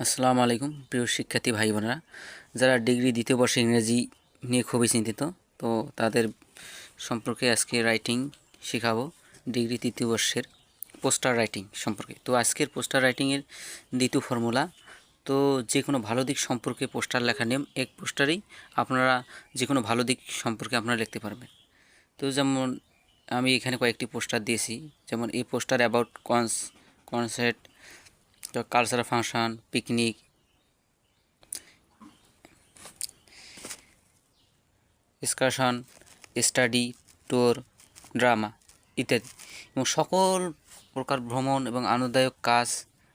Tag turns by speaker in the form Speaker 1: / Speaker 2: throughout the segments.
Speaker 1: আসসালামু আলাইকুম, প্রিয় শিক্ষার্থী ভাই বোনেরা যারা ডিগ্রি দ্বিতীয় বর্ষে ইংরেজি নিয়ে খুবই চিন্তিত, তো তাদের সম্পর্কে আজকে রাইটিং শেখাবো, ডিগ্রি তৃতীয় বর্ষের পোস্টার রাইটিং সম্পর্কে। তো আজকের পোস্টার রাইটিংয়ের দ্বিতীয় ফর্মুলা তো যে কোনো ভালো দিক সম্পর্কে পোস্টার লেখার নিয়ম, এক পোস্টারেই আপনারা যে কোনো ভালো দিক সম্পর্কে আপনারা লিখতে পারবেন। তো যেমন আমি এখানে কয়েকটি পোস্টার দিয়েছি, যেমন এই poster about cons concert cultural function, picnic. Excursion, study, tour, drama ইত্যাদি। এবং সকল প্রকার ভ্রমণ এবং আনন্দদায়ক কাজ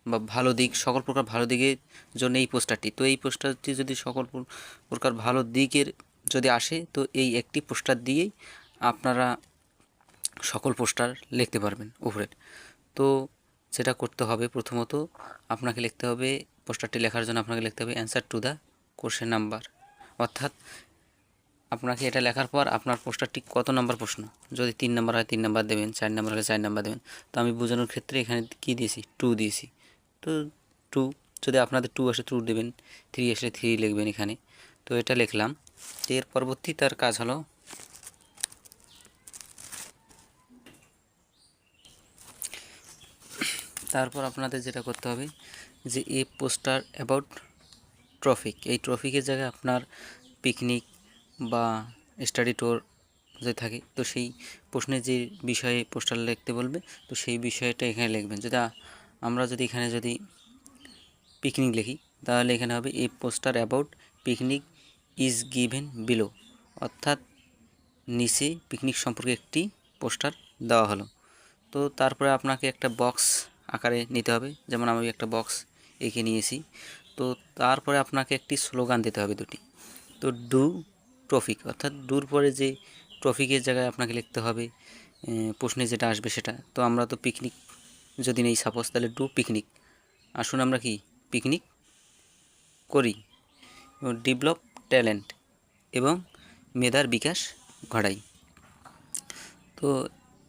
Speaker 1: বা ভালো দিক, সকল প্রকার ভালো দিকের জন্য এই পোস্টারটি। তো এই পোস্টারটি যদি সকল প্রকার ভালো দিকের যদি আসে, তো এই একটি পোস্টার দিয়েই আপনারা সকল পোস্টার লিখতে পারবেন উপরের তো যেটা করতে হবে প্রথমত আপনাকে লিখতে হবে, পোস্টারটি লেখার জন্য আপনাকে লিখতে হবে answer to the question number অর্থাৎ আপনাকে এটা লেখার পর আপনার পোস্টারটি কত নাম্বার প্রশ্ন? যদি তিন নাম্বার হয়, তিন নাম্বার দেবেন, চার নাম্বার হলে চার নাম্বার দেবেন। তো আমি বোঝানোর ক্ষেত্রে এখানে কী দিয়েছি? টু দিয়েছি। তো টু যদি আপনাদের টু আসে টু দেবেন থ্রি আসলে থ্রি লিখবেন এখানে। তো এটা লিখলাম। এর পরবর্তী তার কাজ হলো তারপর আপনাদের যেটা করতে হবে যে এ পোস্টার অ্যাবাউট ট্রফিক এই ট্রফিকের জায়গায় আপনার পিকনিক বা স্টাডি ট্যুর যে থাকে, তো সেই প্রশ্নে যে বিষয়ে পোস্টার লিখতে বলবে, তো সেই বিষয়টা এখানে লিখবেন। আ- আমরা যদি এখানে যদি পিকনিক লিখি, তাহলে এখানে হবে a poster about picnic is given below অর্থাৎ নিচে পিকনিক সম্পর্কে একটি পোস্টার দেওয়া হলো। তো তারপরে আপনাকে একটা বক্স আকারে নিতে হবে। যেমন আমি একটা বক্স এঁকে নিয়েছি। তো তারপরে আপনাকে একটি স্লোগান দিতে হবে দুটি। তো ডু ট্রফিক অর্থাৎ ডুর পরে যে ট্রফিকের জায়গায় আপনাকে লিখতে হবে প্রশ্নে যেটা আসবে সেটা। তো আমরা তো পিকনিক যদি নেই সাপোজ তাহলে ডু পিকনিক আসুন আমরা কি পিকনিক করি। ডেভেলপ ট্যালেন্ট এবং মেধার বিকাশ ঘটাই তো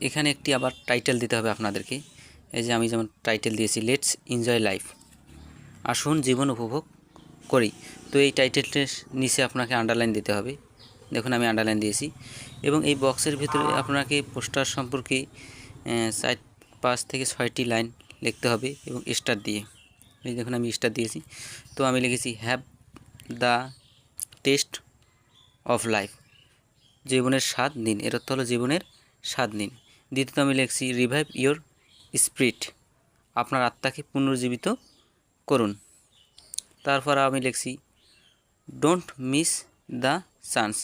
Speaker 1: এখানে একটি আবার টাইটেল দিতে হবে আপনাদেরকে। এই যে আমি যেমন টাইটেল দিয়েছি লেটস এনজয় লাইফ আসুন জীবন উপভোগ করি। তো এই টাইটেলটির নিচে আপনাকে আন্ডারলাইন দিতে হবে। দেখুন, আমি আন্ডারলাইন দিয়েছি। এবং এই বক্সের ভিতরে আপনাকে পোস্টার সম্পর্কে চার, পাঁচ থেকে ছয়টি লাইন লিখতে হবে এবং স্টার দিয়ে। এই দেখুন, আমি স্টার দিয়েছি। তো আমি লিখেছি have the taste of life জীবনের স্বাদ নিন। এর অর্থ হলো জীবনের স্বাদ নিন। দ্বিতীয়ত আমি লিখছি রিভাইভ ইয়োর স্পিরিট, আপনার আত্মাকে পুনর্জীবিত করুন। তারপর আমি লিখছি ডোন্ট মিস দ্য চান্স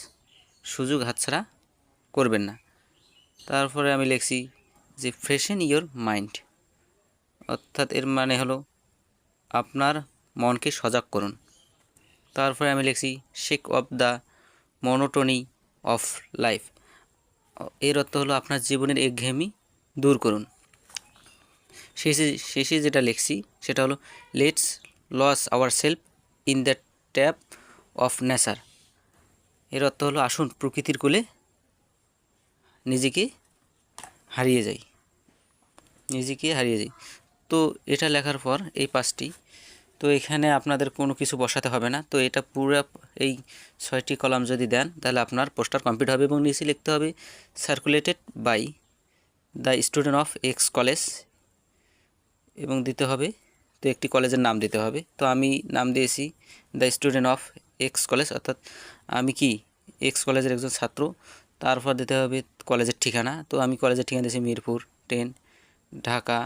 Speaker 1: সুযোগ হাতছাড়া করবেন না। তারপরে আমি লিখছি, যে ফ্রেশন ইয়োর মাইন্ড অর্থাৎ এর মানে হলো, আপনার মনকে সজাগ করুন। তারপরে আমি লিখছি shake off the monotony of life এর অর্থ হলো, আপনার জীবনের একঘেয়েমি দূর করুন। শেষে শেষে যেটা লিখছি, সেটা হলো let's lose our self in the lap of nature এর অর্থ হলো, আসুন প্রকৃতির কোলে নিজেকে হারিয়ে যাই। নিজেকে হারিয়ে যাই। তো এটা লেখার পর এই পাঁচটি, তো এখানে আপনাদের কোনো কিছু বসাতে হবে না। তো এটা পুরো এই ছয়টি কলাম যদি দেন, তাহলে আপনার পোস্টার কমপ্লিট হবে এবং নিচে লিখতে হবে circulated by the student of X college এবং দিতে হবে। তো একটি কলেজের নাম দিতে হবে। তো আমি নাম দিয়েছি the student of X college অর্থাৎ আমি কি? এক্স কলেজের একজন ছাত্র। তারপর দিতে হবে কলেজের ঠিকানা। তো আমি কলেজের ঠিকানা দিয়েছি Mirpur ten, Dhaka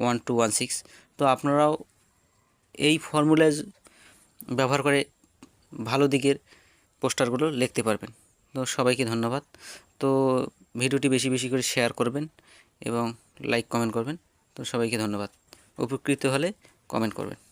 Speaker 1: one two one six. তো আপনারাও এই ফর্মুলা ব্যবহার করে ভালো দিকের পোস্টারগুলো লিখতে পারবেন। তো সবাইকে ধন্যবাদ। তো ভিডিওটি বেশি বেশি করে শেয়ার করবেন এবং লাইক, কমেন্ট করবেন। তো সবাইকে ধন্যবাদ। উপকৃত হলে কমেন্ট করবেন।